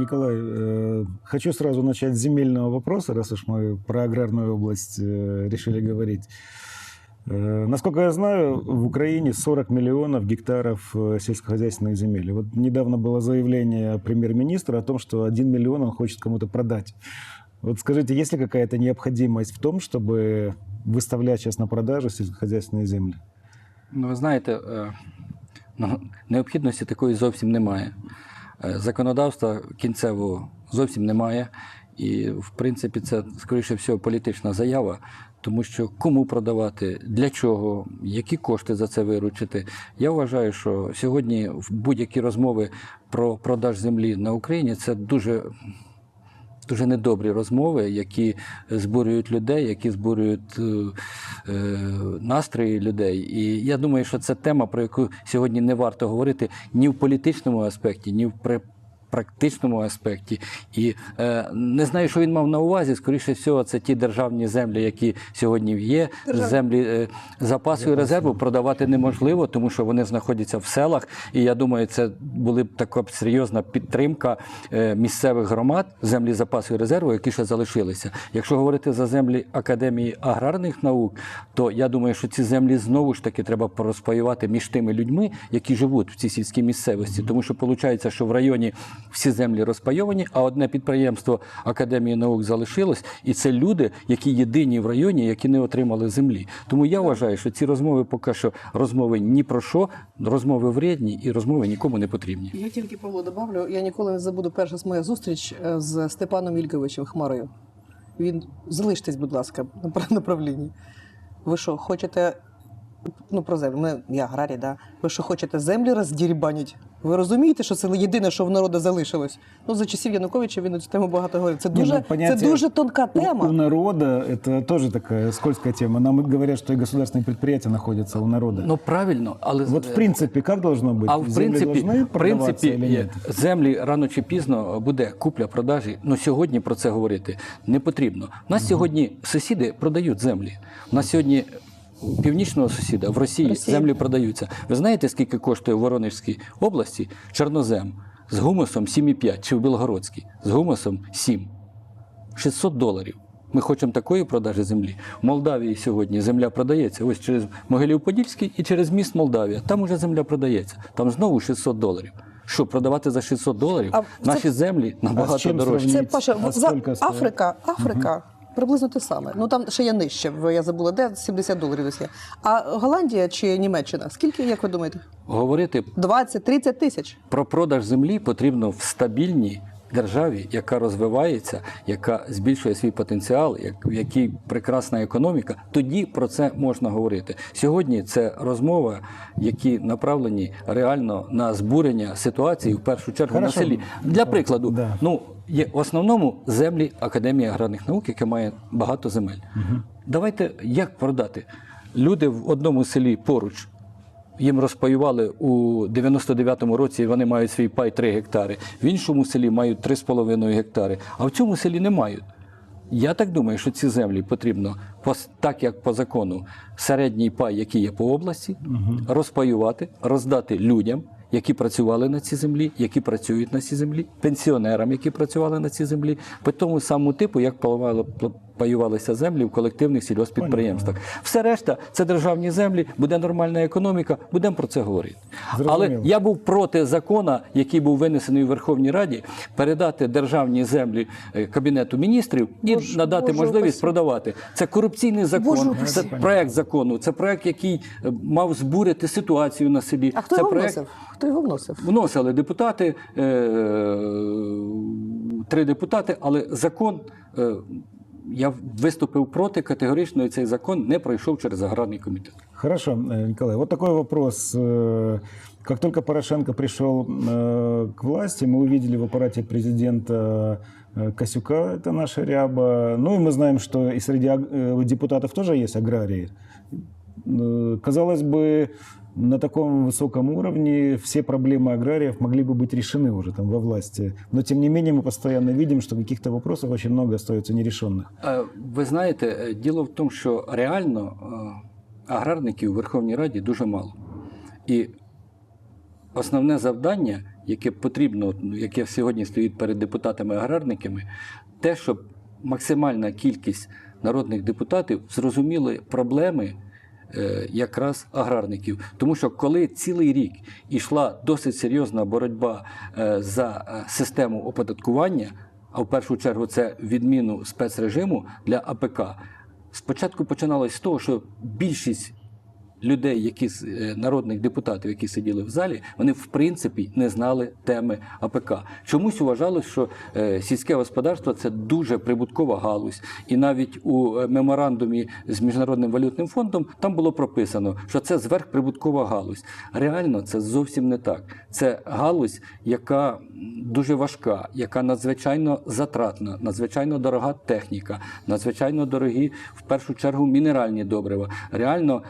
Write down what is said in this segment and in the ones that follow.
Николай, э, хочу сразу начать с земельного вопроса, раз уж мы про аграрную область э, решили говорить. Э, Насколько я знаю, в Украине 40 миллионов гектаров э, сельскохозяйственных земель. И Вот недавно было заявление премьер-министра о том, что 1 миллион он хочет кому-то продать. Вот скажите, есть ли какая-то необходимость в том, чтобы выставлять сейчас на продажу сельскохозяйственные земли? Ну, ви знаєте, е, ну, необхідності такої зовсім немає. Е, Законодавства кінцевого зовсім немає. І, в принципі, це, скоріше всього, політична заява, тому що кому продавати, для чого, які кошти за це виручити. Я вважаю, що сьогодні будь-які розмови про продаж землі на Україні це дуже дуже недобрі розмови, які збурюють людей, які збурюють е, е, настрої людей. І я думаю, що це тема, про яку сьогодні не варто говорити ні в політичному аспекті, ні в практичному аспекті. І е, не знаю, що він мав на увазі. Скоріше всього, це ті державні землі, які сьогодні є. Землі е, запасу і резерву продавати неможливо, тому що вони знаходяться в селах. І я думаю, це була б така б серйозна підтримка е, місцевих громад, землі запасу і резерву, які ще залишилися. Якщо говорити за землі Академії аграрних наук, то я думаю, що ці землі знову ж таки треба порозпаювати між тими людьми, які живуть в цій сільській місцевості. Тому що виходить, що в районі всі землі розпайовані, а одне підприємство Академії наук залишилось, і це люди, які єдині в районі, які не отримали землі. Тому я вважаю, що ці розмови поки що розмови ні про що, розмови вредні і розмови нікому не потрібні. Я тільки Павло добавлю, я ніколи не забуду перша моя зустріч е, з Степаном Ільковичем Хмарою. Він залиштесь, будь ласка, на пра- направлінні. Ви що, хочете. Ну, про землю. Ми, я аграрій, да. Ви що хочете землі роздірібанять? Ви розумієте, що це єдине, що в народу залишилось? Ну, за часів Януковича він на цю тему багато говорив. Це Ні, дуже, ну, поняття- це дуже тонка У, тема. у народа это тоже такая скользкая тема. Нам говорят, что и государственные предприятия находятся у народа. Ну правильно, але вот в принципе, как должно быть? А в Земли принципі, должны в продаваться принципі, или є- нет? землі рано чи пізно буде купля-продажі. Ну сьогодні про це говорити не потрібно. У нас сьогодні сусіди продають землі. У нас сьогодні у північного сусіда в Росії, Росії. землі продаються. Ви знаєте, скільки коштує в Воронежській області чорнозем з гумусом 7,5 чи в Білгородській з гумусом 7? 600 доларів. Ми хочемо такої продажі землі. В Молдавії сьогодні земля продається ось через Могилів-Подільський і через міст Молдавія. Там уже земля продається. Там знову 600 доларів. Що, продавати за 600 доларів? А Наші це- землі набагато чим дорожчі. Це Паша, А за? Африка, Африка. Приблизно те саме. Ну там ще є нижче, в- я забула, де 70 доларів десь є. А Голландія чи Німеччина? Скільки, як ви думаєте? Говорити 20-30 тисяч. про продаж землі потрібно в стабільній державі, яка розвивається, яка збільшує свій потенціал, як- в якій прекрасна економіка. Тоді про це можна говорити. Сьогодні це розмова, які направлені реально на збурення ситуації в першу чергу Хорошо. на селі. Для прикладу, Да. ну є в основному землі Академії аграрних наук, яка має багато земель. Давайте як продати? Люди в одному селі поруч. Їм розпаювали у 99-му році, і вони мають свій пай 3 гектари. В іншому селі мають 3,5 гектари, а в цьому селі не мають. Я так думаю, що ці землі потрібно, так як по закону, середній пай, який є по області, розпаювати, роздати людям, які працювали на цій землі, які працюють на цій землі, пенсіонерам, які працювали на цій землі, по тому самому типу, як паювали- паювалися землі в колективних сільгоспідприємствах. Все решта це державні землі, буде нормальна економіка, будемо про це говорити. Але я був проти закона, який був винесений у Верховній Раді, передати державні землі е, Кабінету міністрів і Боже, надати Боже можливість упаси. продавати. Це корупційний закон, Боже це упаси. проект закону, це проект, який е, мав збурити ситуацію на селі. А хто це його проект вносив? Хто його вносив? вносили депутати, е, три депутати, але закон е, Я виступив проти категорично, і цей закон не пройшов через аграрний комітет. Хорошо, э, Николай, вот такой вопрос. Э, Как только Порошенко пришел э, к власти, мы увидели в аппарате президента э, Косюка, это наша ряба. Ну и мы знаем, что и среди аг- э, депутатов тоже есть аграрии. Э, Казалось бы, на таком высоком уровне все проблемы аграриев могли бы быть решены уже там во власти. Но тем не менее мы постоянно видим, что каких-то вопросов очень много остается нерешенных. Е, Ви знаєте, е, діло в тому, що реально е, аграрників у Верховній Раді дуже мало. І основне завдання яке потрібно, яке сьогодні стоїть перед депутатами-аграрниками, те, щоб максимальна кількість народних депутатів зрозуміли проблеми е, якраз аграрників. Тому що коли цілий рік ішла досить серйозна боротьба е, за е, систему оподаткування, а в першу чергу це відміну спецрежиму для АПК, спочатку починалось з того, що більшість людей, які з- е, народних депутатів, які сиділи в залі, вони в принципі не знали теми АПК. Чомусь вважалось, що е, сільське господарство це дуже прибуткова галузь, і навіть у е, меморандумі з міжнародним валютним фондом там було прописано, що це зверхприбуткова галузь. Реально це зовсім не так. Це галузь, яка дуже важка, яка надзвичайно затратна, надзвичайно дорога техніка, надзвичайно дорогі в першу чергу мінеральні добрива. Реально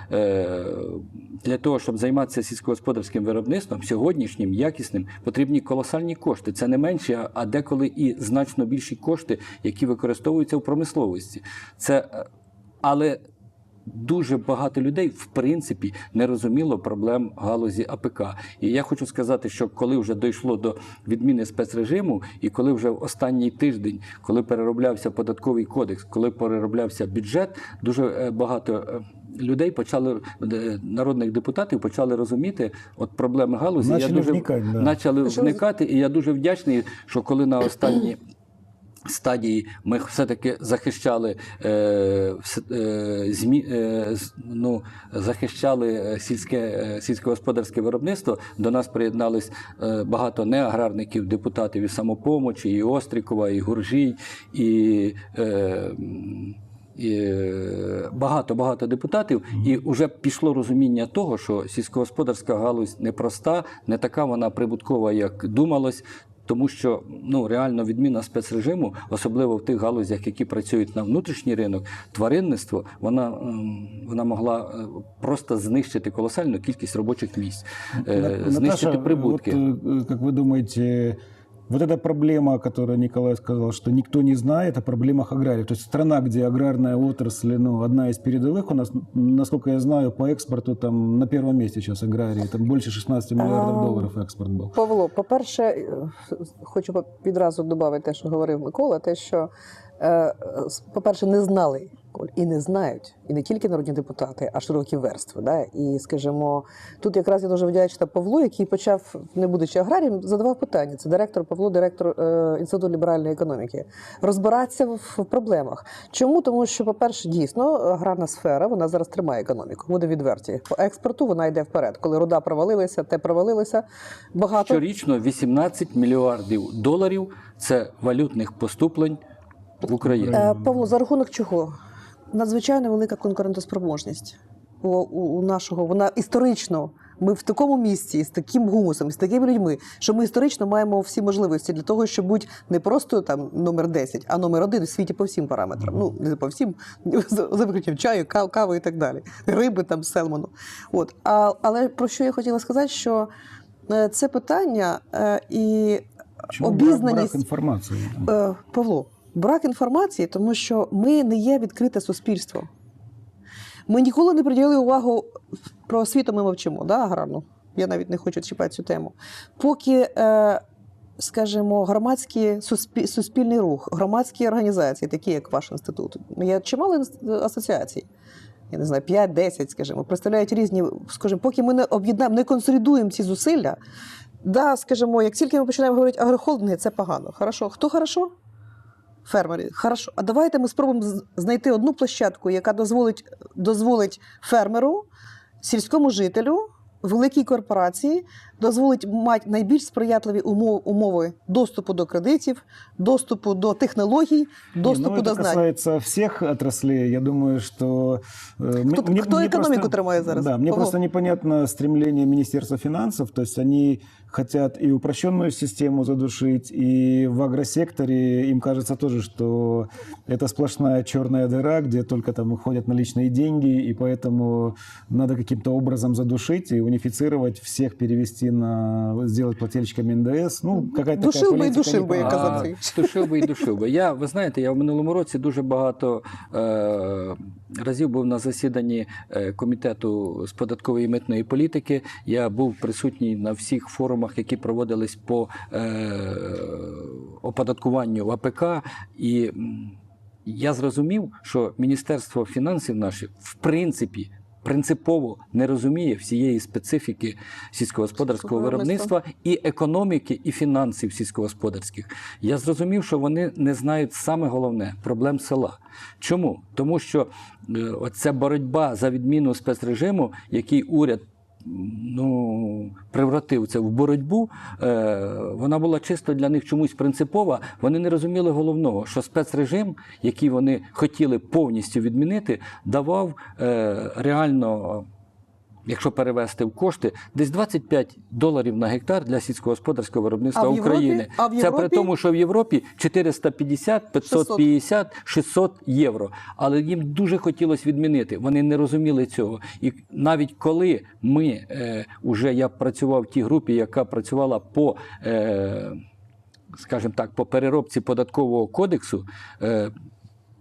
для того, щоб займатися сільськогосподарським виробництвом, сьогоднішнім якісним, потрібні колосальні кошти. Це не менші, а- деколи і значно більші кошти, які використовуються в промисловості. Це е, але дуже багато людей в принципі не розуміло проблем галузі АПК. І я хочу сказати, що коли вже дійшло до відміни спецрежиму, і коли вже в останній тиждень, коли перероблявся податковий кодекс, коли перероблявся бюджет, дуже е, багато. е, Людей почали е, народних депутатів почали розуміти от проблеми галузі. Я дуже вникати, да. почали вникати, і я дуже вдячний, що коли на останні стадії ми все-таки захищали е, е, змі, е, ну, захищали е, сільське е, сільськогосподарське виробництво. До нас приєднались е, багато неаграрників, депутатів і самопомочі, і Острікова, і Гуржій, і. Е, і е, багато багато депутатів, і вже пішло розуміння того, що сільськогосподарська галузь непроста, не така вона прибуткова, як думалось. Тому що ну реально відміна спецрежиму, особливо в тих галузях, які працюють на внутрішній ринок, тваринництво, вона, ем, вона могла е, просто знищити колосальну кількість робочих місць, е, Наташа, знищити прибутки. От, як ви вы думаете, вот эта проблема, о которой Николай сказал, что никто не знает о проблемах агрария. То есть страна, где аграрная отрасль, ну, одна из передовых у нас, насколько я знаю, по экспорту там на первом месте сейчас аграрии. Там больше 16 миллиардов А. долларов экспорт был. Павло, по-перше, е, хочу по- відразу додати те, що говорив Микола, те, що, е, с- по-перше, не знали Коль, і не знають, і не тільки народні депутати, а широкі верстви. Да? І, скажімо, тут якраз я дуже вдячна Павлу, який почав, не будучи аграрієм, задавав питання. Це директор Павло, директор е, Інституту ліберальної економіки. Розбиратися в, проблемах. Чому? Тому що, по-перше, дійсно, аграрна сфера вона зараз тримає економіку. Буде відверті. По експорту вона йде вперед. Коли руда провалилася, те провалилося. Багато Щорічно 18 мільярдів доларів це валютних поступлень в Україну. Е, Павло, за рахунок чого? Надзвичайно велика конкурентоспроможність у, у, у нашого. Вона історично. Ми в такому місці з таким гумусом, з такими людьми, що ми історично маємо всі можливості для того, щоб бути не просто там номер 10, а номер один у світі по всім параметрам. Ну не по всім, за виключенням чаю, кав, кави і так далі, риби там селмону. От а, але про що я хотіла сказати, що е, це питання е, і брак, брак обізнаність информации? Е, Павло, брак інформації, тому що ми не є відкрите суспільство. Ми ніколи не приділили увагу про освіту, ми мовчимо, да, аграрну. Я навіть не хочу чіпати цю тему. Поки, е, скажімо, громадський суспі- суспільний рух, громадські організації, такі як ваш інститут, є чимало асоціацій. Я не знаю, 5-10, скажімо, представляють різні, скажімо, поки ми не об'єднаємо, не консолідуємо ці зусилля, да, скажімо, як тільки ми починаємо говорити агрохолдинги, це погано. Хорошо. Хто хорошо? Фермери. Хорошо. А давайте ми спробуємо з- знайти одну площадку, яка дозволить, дозволить фермеру, сільському жителю, великій корпорації, дозволить мати найбільш сприятливі умови, умови доступу до кредитів, доступу до технологій, Не, доступу ну, до это знань. касается всех отраслей. Я думаю, что... э, мне- Кто- мне- кто мне экономику просто- тримает зараз? Да, мне Павло? просто непонятно стремление Министерства финансов. То есть они хотят и упрощенную систему задушить, и в агросекторе им кажется тоже, что это сплошная черная дыра, где только там уходят наличные деньги, и поэтому надо каким-то образом задушить. И у унифицировать, всех перевести на, сделать плательщиками НДС. Ну, какая-то Душил такая бы и политика душил бы, я неправильная. казав. А, Душив би і душив би. Я, ви знаєте, я в минулому році дуже багато е, разів був на засіданні е, комітету з податкової і митної політики. Я був присутній на всіх форумах, які проводились по е, оподаткуванню АПК. І я зрозумів, що Міністерство фінансів наше в принципі. Принципово не розуміє всієї специфіки сільськогосподарського Виробництва. і економіки, і фінансів сільськогосподарських. Я зрозумів, що вони не знають саме головне проблем села. Чому? Тому що е, оця боротьба за відміну спецрежиму, який уряд. Ну, превратив це в боротьбу, е, вона була чисто для них чомусь принципова. Вони не розуміли головного, що спецрежим, який вони хотіли повністю відмінити, давав е, реально якщо перевести в кошти, десь 25 доларів на гектар для сільськогосподарського виробництва А в України. А в Це при тому, що в Європі 450, 550, 600 євро. Але їм дуже хотілося відмінити. Вони не розуміли цього. І навіть коли ми е, уже я працював в тій групі, яка працювала по. Е, скажімо так, по переробці податкового кодексу. Е,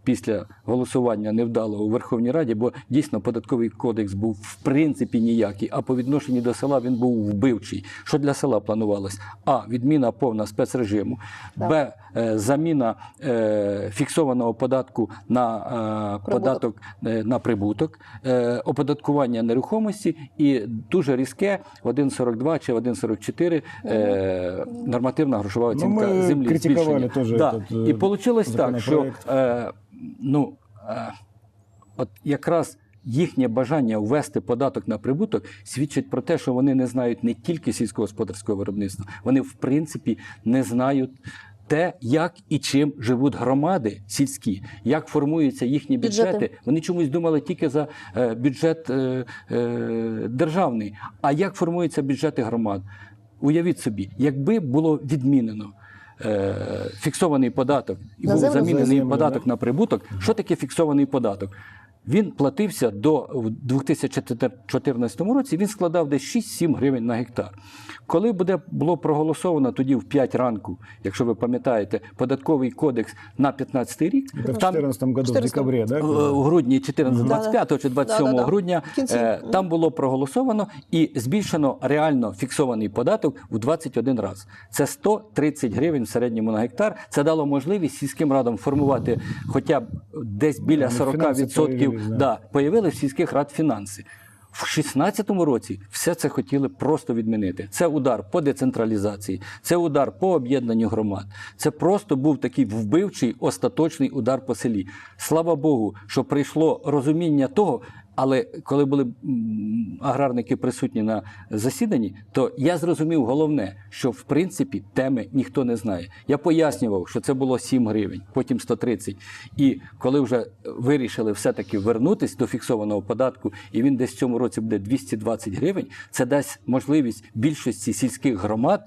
Після голосування невдалого у Верховній Раді, бо дійсно податковий кодекс був в принципі ніякий, а по відношенню до села він був вбивчий. Що для села планувалось? А. Відміна повна спецрежиму, Б. е, Заміна е, фіксованого податку на е, податок е, на прибуток, е, оподаткування нерухомості і дуже різке 1,42 чи 1,44 е, нормативна грошова Ну, оцінка ми землі. критикували теж да. І вийшло так, що е, ну, от якраз їхнє бажання ввести податок на прибуток свідчить про те, що вони не знають не тільки сільськогосподарського виробництва, вони в принципі не знають. Те, як і чим живуть громади сільські, як формуються їхні бюджети. Бюджети. Вони чомусь думали тільки за е, бюджет е, е, державний. А як формуються бюджети громад? Уявіть собі, якби було відмінено е, фіксований податок і На був замінений землю, податок да. на прибуток, що таке фіксований податок? Він платився до в 2014 році, він складав десь 6-7 гривень на гектар. Коли буде було проголосовано тоді в 5 ранку, якщо ви пам'ятаєте, податковий кодекс на 15 рік, в там 2014 году, в 14 да? Е, у грудні 14, 25 чи 27 Да-да-да. грудня кінці. е, там було проголосовано і збільшено реально фіксований податок у 21 раз. Це 130 гривень в середньому на гектар. Це дало можливість сільським радам формувати хоча б десь біля Ну, 40% фінанси да. да, появили в сільських рад фінанси. В 16-му році все це хотіли просто відмінити. Це удар по децентралізації, це удар по об'єднанню громад. Це просто був такий вбивчий остаточний удар по селі. Слава Богу, що прийшло розуміння того. Але коли були аграрники присутні на засіданні, то я зрозумів головне, що в принципі теми ніхто не знає. Я пояснював, що це було 7 гривень, потім 130. І коли вже вирішили все-таки вернутись до фіксованого податку, і він десь в цьому році буде 220 гривень, це дасть можливість більшості сільських громад.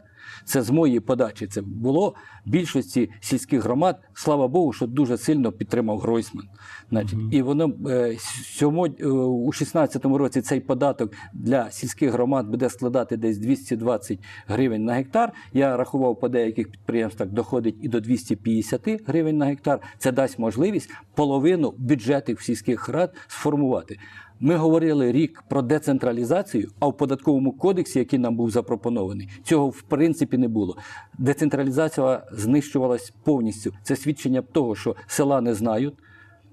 Це з моєї подачі це було більшості сільських громад. Слава Богу, що дуже сильно підтримав Гройсман. Значить, і воно е, е, у 16-му році цей податок для сільських громад буде складати десь 220 гривень на гектар. Я рахував по деяких підприємствах доходить і до 250 гривень на гектар. Це дасть можливість половину бюджетів сільських рад сформувати. Ми говорили рік про децентралізацію, а в податковому кодексі, який нам був запропонований, цього в принципі не було. Децентралізація знищувалась повністю. Це свідчення того, що села не знають.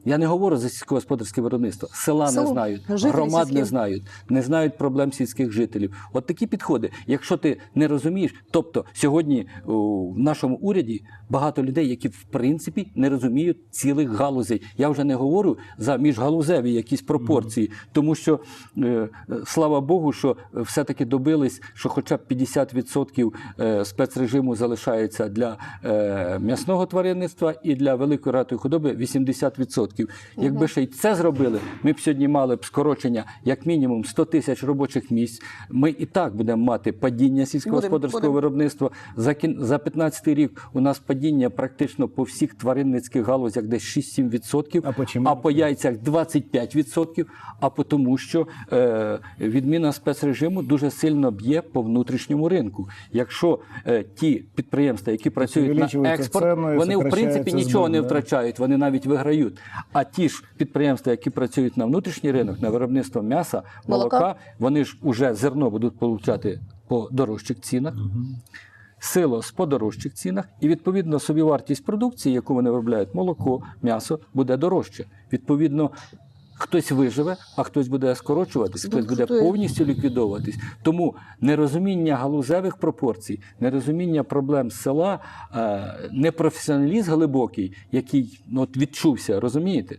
Я не говорю за сільськогосподарське виробництво. Села Село, не знають, жителі громад сільські. не знають, не знають проблем сільських жителів. От такі підходи. Якщо ти не розумієш, тобто сьогодні в нашому уряді багато людей, які в принципі не розуміють цілих галузей. Я вже не говорю за міжгалузеві якісь пропорції, тому що е, е, слава Богу, що все-таки добились, що хоча б 50% е, спецрежиму залишається для м'ясного тваринництва і для великої ратої худоби 80%. 10%. Якби ще й це зробили, ми б сьогодні мали б скорочення як мінімум 100 тисяч робочих місць. Ми і так будемо мати падіння сільськогосподарського виробництва. За, кін... за 15 рік у нас падіння практично по всіх тваринницьких галузях десь 6-7%, А почему? а по яйцях 25%, а по тому, що е, відміна спецрежиму дуже сильно б'є по внутрішньому ринку. Якщо е, ті підприємства, які працюють на експорт, вони в принципі нічого збір, не втрачають, вони навіть виграють. А ті ж підприємства, які працюють на внутрішній ринок, на виробництво м'яса, молока, Молока. вони ж уже зерно будуть получати по дорожчих цінах. Силос по дорожчих цінах, і відповідно собівартість продукції, яку вони виробляють, молоко, м'ясо, буде дорожче. Відповідно, хтось виживе, а хтось буде скорочуватись, хтось буде повністю ліквідовуватись. Тому нерозуміння галузевих пропорцій, нерозуміння проблем села, е, непрофесіоналізм глибокий, який ну, от відчувся, розумієте?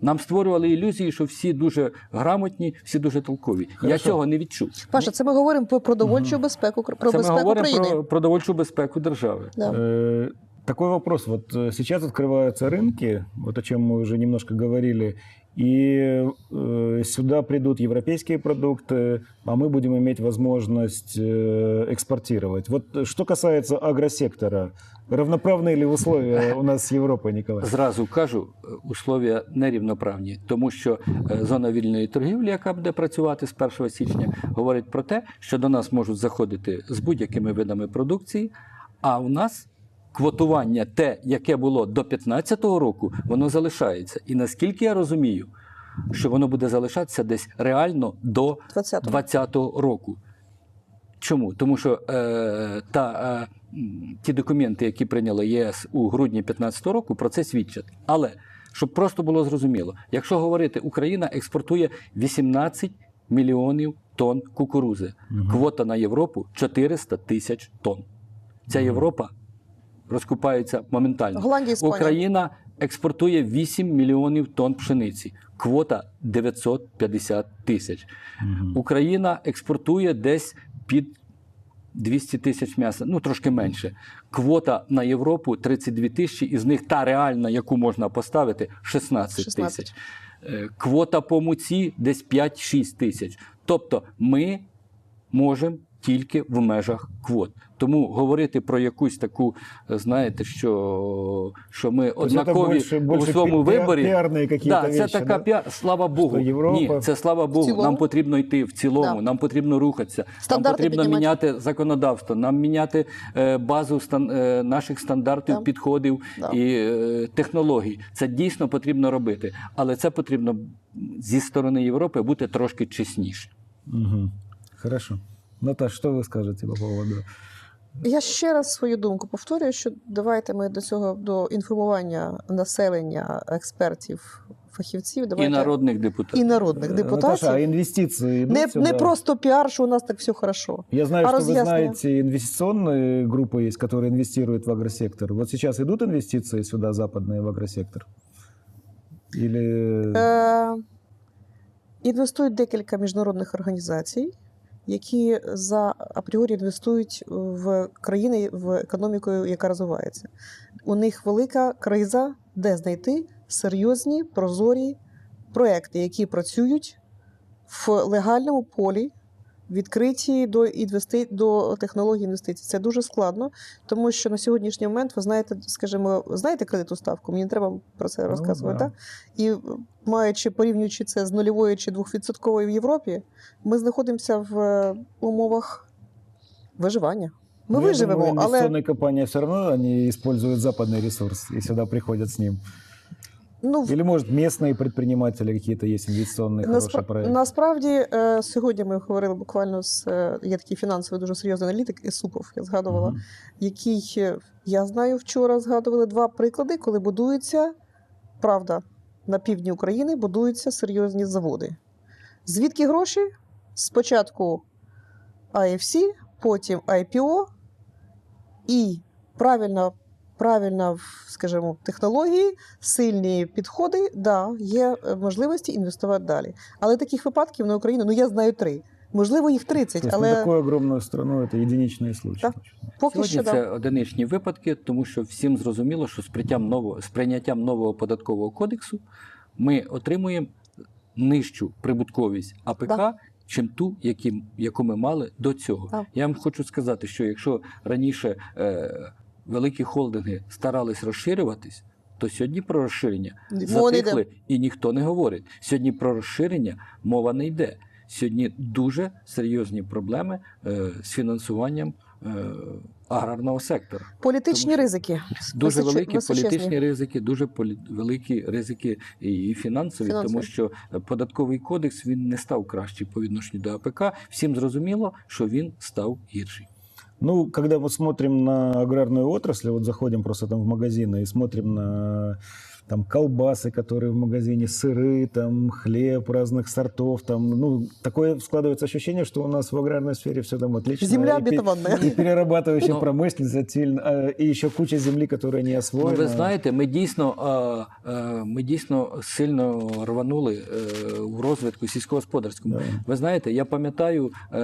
Нам створювали ілюзії, що всі дуже грамотні, всі дуже толкові. Я цього не відчув. Паша, це ми говоримо про продовольчу безпеку, про Це ми говоримо країни. про продовольчу безпеку держави. Да. Э, Такой вопрос. Вот э, сейчас открываются рынки, вот о чем мы уже немножко говорили, и э, сюда придут европейские продукты, а мы будем иметь возможность э, экспортировать. Вот э, что касается агросектора, равноправные ли условия у нас с Европой, Николай? Зразу кажу, е, условия нерівноправні, тому що е, зона вільної торгівлі, яка буде працювати з 1 січня, говорить про те, що до нас можуть заходити з будь-якими видами продукції, а у нас. Квотування, те, яке було до 2015 року, воно залишається. І наскільки я розумію, що воно буде залишатися десь реально до 2020 року. Чому? Тому що е, та, е, ті документи, які прийняли ЄС у грудні 2015 року, про це свідчать. Але щоб просто було зрозуміло, якщо говорити, Україна експортує 18 мільйонів тонн кукурузи. Квота на Європу 400 тисяч тонн. Ця Європа розкупається моментально. Голландія, Україна експортує 8 мільйонів тонн пшениці. Квота 950 тисяч. Україна експортує десь під 200 тисяч м'яса, ну трошки менше. Квота на Європу 32 тисячі, із них та реальна, яку можна поставити, 16 16. тисяч. Е, Квота по муці десь 5-6 тисяч. Тобто ми можемо тільки в межах квот. Тому говорити про якусь таку, е, знаєте, що, що ми То это однакові больше- больше у своєму виборі. да, це вещи, така да? піар. Слава Богу. Європа- Ні, це слава Богу. Нам потрібно йти в цілому, Да. нам потрібно рухатися. Стандарти нам потрібно піднімати. міняти законодавство, нам міняти е, базу стан, е, наших стандартів, Да. підходів Да. і е, технологій. Це дійсно потрібно робити. Але це потрібно зі сторони Європи бути трошки чесніше. Мгм. Хорошо. Наташ, что вы скажете по поводу? Я ще раз свою думку повторюю, що давайте ми до цього до інформування населення, експертів, фахівців, давайте І народних депутатів. і народних Э, депутатів. Наташа, а инвестиции идут не, сюда? не просто піар, що у нас так все хорошо. Я знаю, А что вы разъяснение? знаете, инвестиционные группы есть, которые инвестируют в агросектор. Вот сейчас идут инвестиции сюда, западные, в агросектор? Или... Е, інвестують декілька міжнародних організацій, які за апріорі інвестують в країни в економіку, яка розвивається. У них велика криза, де знайти серйозні прозорі проекти, які працюють в легальному полі. Відкриті до інвести... до технологій інвестицій. Це дуже складно, тому що на сьогоднішній момент ви знаєте, скажімо, знаєте кредитну ставку? Мені не треба про це Ну, розказувати. да. І маючи порівнюючи це з нульовою чи двохвідсотковою в Європі, ми знаходимося в е, умовах виживання. Ми Ну, я виживемо, думаю, але компании все равно они используют западный ресурс и сюда приходят с ним. ну в- Или, может, местные предприниматели какие-то есть инвестиционные хорошие Наспра- проекты? насправді е, сьогодні ми говорили буквально з е, є такий фінансовий дуже серйозний аналітик Ісупов, я згадувала, Мгм. який е, я знаю вчора згадували два приклади, коли будуються правда на півдні України будуються серйозні заводи. Звідки гроші? Спочатку IFC, потім IPO і правильно, правильно, скажімо, технології, сильні підходи, да, є е, можливості інвестувати далі. Але таких випадків на Україну, ну я знаю три. Можливо, їх 30, То есть але огромную страну это единичные случаи. Да. поки Сьогодні що це да. одиничні випадки, тому що всім зрозуміло, що з прийняттям нового, з прийняттям нового податкового кодексу ми отримуємо нижчу прибутковість АПК, Да. чим ту, які, яку ми мали до цього. Да. Я вам хочу сказати, що якщо раніше е, великі холдинги старались розширюватись, то сьогодні про розширення затихли і ніхто не говорить. Сьогодні про розширення мова не йде. Сьогодні дуже серйозні проблеми е, з фінансуванням е, аграрного сектора. Політичні Тому ризики. Дуже Височе- великі височезні. політичні ризики, дуже полі... великі ризики і фінансові, Фінансові. тому що податковий кодекс він не став кращий по відношенню до АПК. Всім зрозуміло, що він став гірший. Ну, когда мы смотрим на аграрную отрасль, вот заходим просто там в магазины и смотрим на там колбасы, которые в магазине, сыры, там хлеб разных сортов, там, ну, такое складывается ощущение, что у нас в аграрной сфере все там отлично. Земля И пе- обетованная. И перерабатывающая Ну. промышленность, сильно, а, и еще куча земли, которая не Ну, освоена. ви знаєте, ми дійсно, е, е, ми дійсно сильно рванули е, в розвитку сільськогосподарському. Да. Ви знаєте, я пам'ятаю е,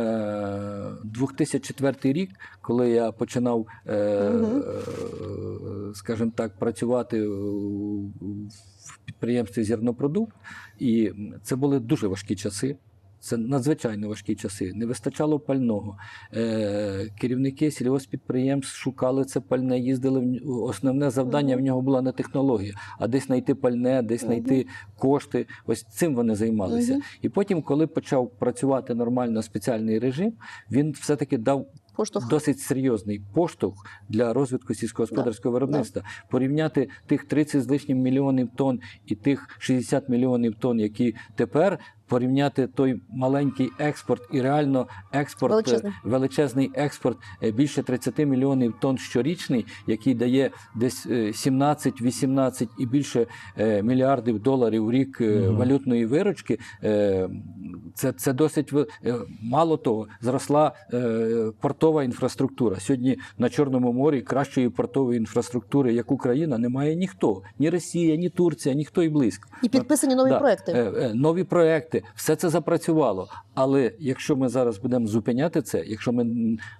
2004 рік, коли я починав, е, Мгм. е, скажімо так, працювати у- в підприємстві зернопродукт, і це були дуже важкі часи. Це надзвичайно важкі часи. Не вистачало пального. Е, керівники сільгоспідприємств шукали це пальне, їздили. в Основне завдання в нього була не технологія, а десь знайти пальне, десь знайти кошти. Ось цим вони займалися. І потім, коли почав працювати нормально спеціальний режим, він все-таки дав Поштовх. досить серйозний поштовх для розвитку сільськогосподарського виробництва. Порівняти тих 30 з лишнім мільйонів тонн і тих 60 мільйонів тонн, які тепер. Порівняти той маленький експорт і реально експорт Величезний. е, величезний експорт е, більше 30 мільйонів тонн щорічний, який дає десь е, 17-18 і більше е, мільярдів доларів в рік е, валютної виручки. е, Це, це досить е, мало того, зросла е, портова інфраструктура. Сьогодні на Чорному морі кращої портової інфраструктури, як Україна, немає ніхто. Ні Росія, ні Турція, ніхто і близько. І підписані нові Да, проекти. е, е, Нові проекти, все це запрацювало. Але якщо ми зараз будемо зупиняти це, якщо ми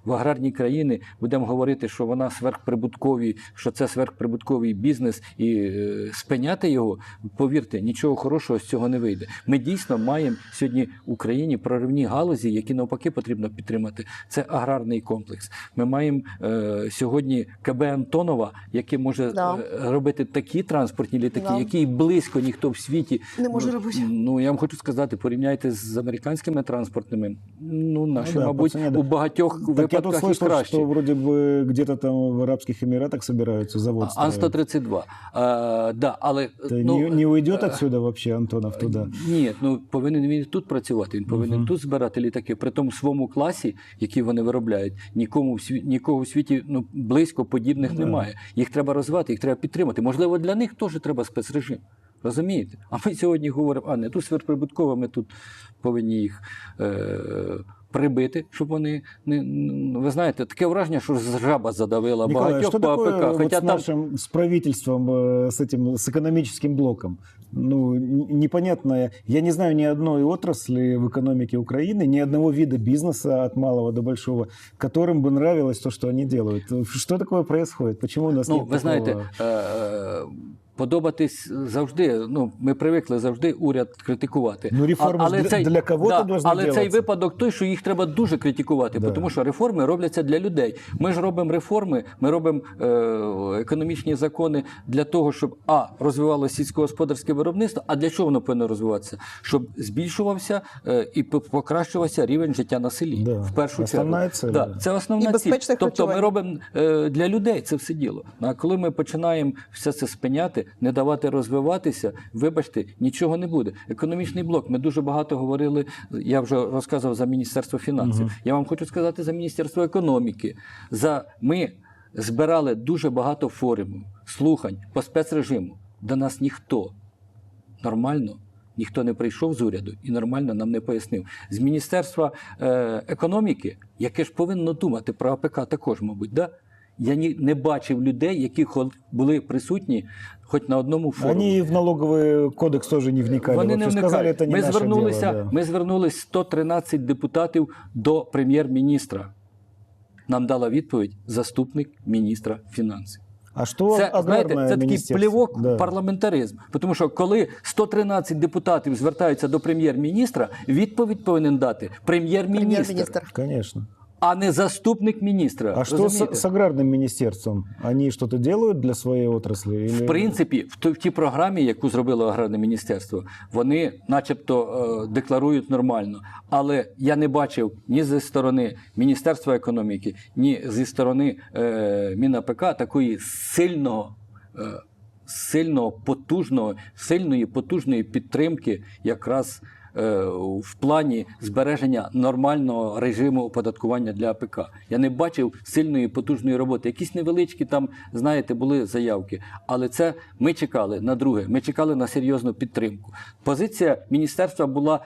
в аграрній країні будемо говорити, що вона сверхприбуткові, що це сверхприбутковий бізнес, і е, спиняти його, повірте, нічого хорошого з цього не вийде. Ми дійсно маємо сьогодні в Україні проривні галузі, які навпаки потрібно підтримати. Це аграрний комплекс. Ми маємо е, сьогодні КБ Антонова, яке може Да. е, робити такі транспортні літаки, Да. які близько ніхто в світі Не може ну, робити. Ну я вам хочу сказати, порівняйте з американськими транспортними. Ну наші, да, по мабуть, ціні, да. у багатьох Так я тут випадках і слышал, кращі. что вроде бы где-то там в Арабских Эмиратах собираются завод Ан строить. 132. А, да, але Ты ну, не, не уйдет е, отсюда вообще Антонов туда? Ні, ну повинен він і тут працювати. Він повинен Мгм. тут збирати літаки. При тому своєму класі, який вони виробляють, нікому в сві... нікого в світі ну близько подібних Да. немає. Їх треба розвивати, їх треба підтримати. Можливо, для них теж треба спецрежим. Розумієте? А ми сьогодні говоримо, а не тут сверхприбутково, ми тут повинні їх е- прибити, щоб вони не н- ви знаєте, таке враження, що жаба задавила Николай, багатьох что по такое АПК. вот Хоча с там нашим, с правительством, э, с этим, с экономическим блоком? Ну, н- непонятно. Я не знаю ни одной отрасли в экономике Украины, ни одного вида бизнеса от малого до большого, которым бы нравилось то, что они делают. Что такое происходит? Почему у нас Ну, нет ви такого? знаєте, е, е, подобатись завжди. Ну, ми привикли завжди уряд критикувати. Ну, реформи ж для- для кого-то должны але цей делаться. випадок той, що їх треба дуже критикувати, Да. тому що реформи робляться для людей. Ми ж робимо реформи, ми робимо е, економічні закони для того, щоб а розвивалося сільськогосподарське виробництво. А для чого воно повинно розвиватися? Щоб збільшувався е, і по- покращувався рівень життя на селі. Да. В першу Основна чергу. цель, Да, да. це основна І ціль. Тобто ми робимо е, для людей це все діло. А коли ми починаємо все це спиняти, не давати розвиватися, вибачте, нічого не буде. Економічний блок. Ми дуже багато говорили. Я вже розказував за Міністерство фінансів. Я вам хочу сказати за Міністерство економіки. За ми збирали дуже багато форумів, слухань по спецрежиму. До нас ніхто нормально. Ніхто не прийшов з уряду і нормально нам не пояснив. З Міністерства е, економіки, яке ж повинно думати про АПК також, мабуть, да? Я ні, не бачив людей, які були присутні хоч на одному форумі. Они в налоговый кодекс тоже не вникали. Вони не Вообще сказали, это не Ми наше звернулися, дело, да. ми звернулись 113 депутатів до прем'єр-міністра. Нам дала відповідь заступник міністра фінансів. А что Це, знаєте, це такий плівок Да. парламентаризм. Тому що коли 113 депутатів звертаються до прем'єр-міністра, відповідь повинен дати прем'єр-міністр, Прем'єр-міністр. Конечно. А не заступник міністра. А что с, с аграрным министерством? Они что-то делают для своей отрасли? Или... В принципі, в, в тій програмі, яку зробило аграрне міністерство, вони, начебто, е, декларують нормально. Але я не бачив ні зі сторони Міністерства економіки, ні зі сторони е, МінАПК такої сильного. Е, Сильного, потужного, сильної, потужної підтримки якраз в плані збереження нормального режиму оподаткування для АПК. Я не бачив сильної, потужної роботи. Якісь невеличкі там, знаєте, були заявки. Але це ми чекали на друге. Ми чекали на серйозну підтримку. Позиція міністерства була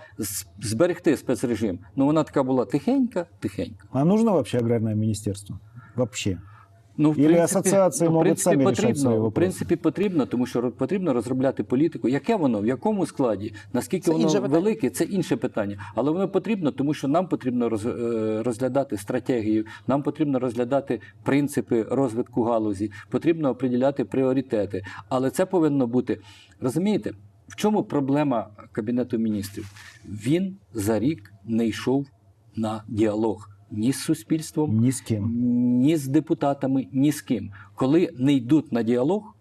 зберегти спецрежим. Ну вона така була тихенька, тихенька. А нужно вообще аграрное министерство? Вообще. Ну, в Или принципі- асоціації ну, в можуть принципі, самі потрібно, свої В принципі, потрібно, тому що потрібно розробляти політику. Яке воно, в якому складі, наскільки Це воно велике, це інше питання. Але воно потрібно, тому що нам потрібно роз, е, розглядати стратегію, нам потрібно розглядати принципи розвитку галузі, потрібно оприділяти пріоритети. Але це повинно бути, розумієте, в чому проблема Кабінету міністрів? Він за рік не йшов на діалог ні з суспільством, Ни с кем. ні з депутатами, ні з ким. Коли не йдуть на діалог,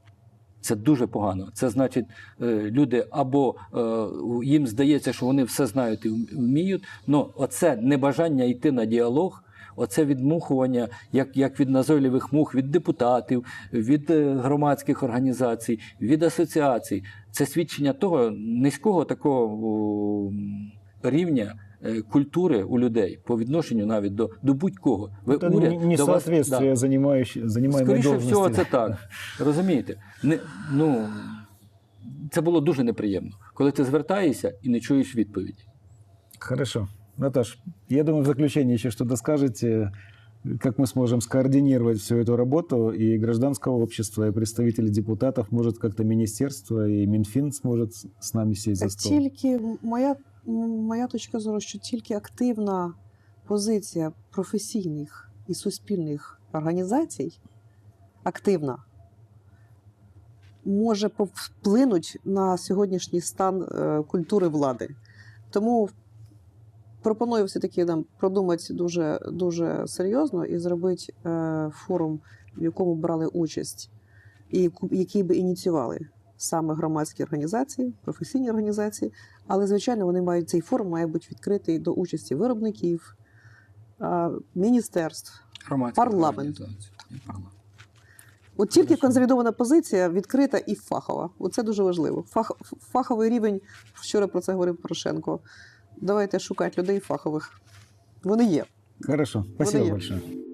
це дуже погано. Це значить, е, люди або е, їм здається, що вони все знають і вміють. але оце небажання йти на діалог. Оце відмухування, як, як від назойливих мух, від депутатів, від е, громадських організацій, від асоціацій. Це свідчення того низького такого рівня культури у людей по відношенню навіть до, до будь-кого. Ви Это уряд, не- до вас- несоответствие да. занимающей, занимаемой Скоріше должности. всього, це так. Розумієте? Не, ну, це було дуже неприємно, коли ти звертаєшся і не чуєш відповіді. Хорошо. Наташ, я думаю, в заключение еще что-то скажете, как мы сможем скоординировать всю эту работу, и гражданского общества, и представители депутатов, может, как-то министерство, и Минфин сможет с- с нами сесть за стол. Тільки моя, моя точка зору, що тільки активна позиція професійних і суспільних організацій, активна, може вплинути на сьогоднішній стан е, культури влади. Тому пропоную все-таки нам продумати дуже, дуже серйозно і зробити е, форум, в якому брали участь, і який би ініціювали саме громадські організації, професійні організації. Але, звичайно, вони мають цей форум має бути відкритий до участі виробників, міністерств. Парламент. От тільки консолідована позиція відкрита і фахова. Оце дуже важливо. Фах, фаховий рівень, вчора про це говорив Порошенко. Давайте шукати людей фахових. Вони є. Хорошо. Спасибо большое.